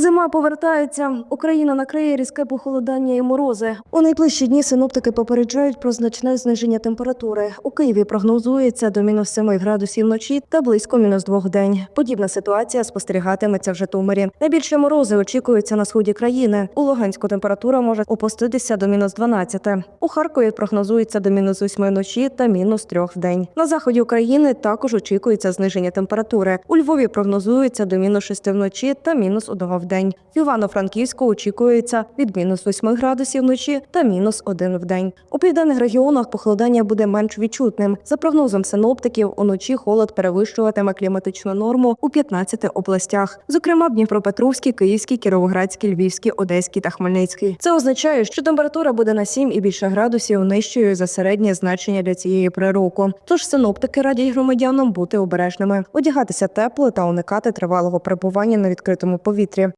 Зима повертається. Україна накриє різке похолодання і морози. У найближчі дні синоптики попереджають про значне зниження температури. У Києві прогнозується до мінус 7 градусів вночі та близько мінус 2 день. Подібна ситуація спостерігатиметься в Житомирі. Найбільше морози очікуються на сході країни. У Луганську температура може опуститися до мінус 12. У Харкові прогнозується до мінус 8 вночі та мінус 3 в день. На заході України також очікується зниження температури. У Львові прогнозується до мінус 6 вночі та мінус 1 в день. В Івано-Франківську очікується від мінус 8 градусів вночі та мінус 1 в день. У південних регіонах похолодання буде менш відчутним. За прогнозом синоптиків, уночі холод перевищуватиме кліматичну норму у 15 областях, зокрема Дніпропетровській, Київській, Кіровоградській, Львівській, Одеській та Хмельницькій. Це означає, що температура буде на 7 і більше градусів нижчою за середнє значення для цієї пори року. Тож синоптики радять громадянам бути обережними, одягатися тепло та уникати тривалого перебування на відкритому повітрі.